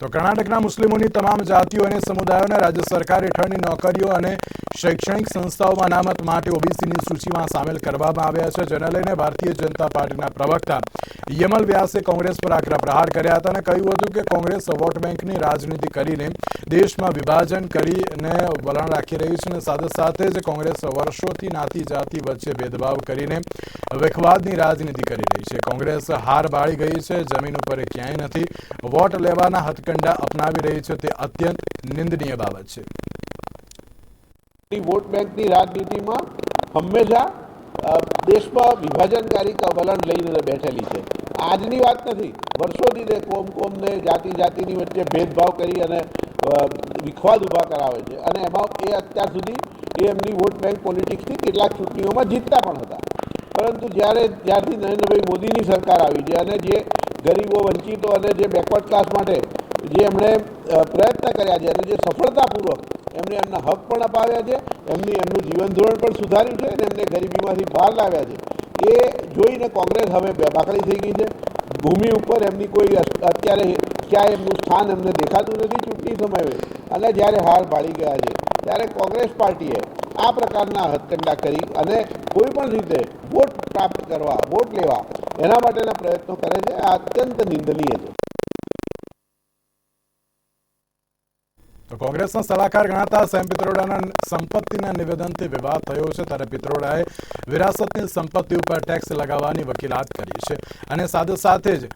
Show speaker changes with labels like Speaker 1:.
Speaker 1: તો કર્ણાટકના મુસ્લિમોની તમામ જાતિઓ અને સમુદાયોને રાજ્ય સરકાર હેઠળની નોકરીઓ અને શૈક્ષણિક સંસ્થાઓમાં અનામત માટે ઓબીસીની સૂચિમાં સામેલ કરવામાં આવ્યા છે, જેને લઈને ભારતીય જનતા પાર્ટીના પ્રવક્તા યમલ વ્યાસે કોંગ્રેસ પર આકરા પ્રહાર કર્યા હતા અને કહ્યું હતું કે કોંગ્રેસ વોટ બેંકની રાજનીતિ કરીને દેશમાં વિભાજન કરીને વલણ રાખી રહી છે અને સાથે સાથે જ કોંગ્રેસ વર્ષોથી નાતી જાતિ વચ્ચે ભેદભાવ કરીને વિખવાદની રાજનીતિ કરી રહી છે. કોંગ્રેસ હાર બાળી ગઈ છે, જમીન ઉપર ક્યાંય નથી. વોટ લેવાના હથકંડા અપનાવી રહી છે તે અત્યંત નિંદનીય બાબત છે.
Speaker 2: વોટ બેંકની રાજનીતિમાં હંમેશા દેશમાં વિભાજનકારી વલણ લઈને બેઠેલી છે. આજની વાત નથી. વર્ષોથી તે કોમ કોમને, જાતિ જાતિની વચ્ચે ભેદભાવ કરી અને વિખવાદ ઊભા કરાવે છે. અને એમાં એ અત્યાર સુધી એ એમની વોટ બેંક પોલિટિક્સથી કેટલાક ચૂંટણીઓમાં જીતતા પણ હતા. પરંતુ જ્યારે જ્યારથી નરેન્દ્રભાઈ મોદીની સરકાર આવી છે અને જે ગરીબો, વંચિતો અને જે બેકવર્ડ ક્લાસ માટે જે એમણે પ્રયત્ન કર્યા છે અને જે સફળતાપૂર્વક એમણે એમના હક પણ અપાવ્યા છે, એમની એમનું જીવન ધોરણ પણ સુધાર્યું છે અને એમને ગરીબીમાંથી બહાર લાવ્યા છે. એ જોઈને કોંગ્રેસ હવે બેબાકડી થઈ ગઈ છે. ભૂમિ ઉપર એમની કોઈ અત્યારે ક્યાંય એમનું સ્થાન એમને દેખાતું નથી ચૂંટણી સમયે. અને જ્યારે હાર ભાળી ગયા છે, ત્યારે કોંગ્રેસ પાર્ટીએ આ પ્રકારના હથકંડા કરી અને કોઈ પણ રીતે વોટ પ્રાપ્ત કરવા, વોટ લેવા એના માટેના પ્રયત્નો કરે છે. આ અત્યંત નિંદનીય છે.
Speaker 1: તો કોંગ્રેસના સલાહકાર ગણાતા સેમ પિત્રોડાના સંપત્તિના નિવેદનથી વિવાદ થયો છે ત્યારે પિત્રોડાએ વિરાસતની સંપત્તિ ઉપર ટેક્સ લગાવવાની વકીલાત કરી છે. અને સાથે સાથે જ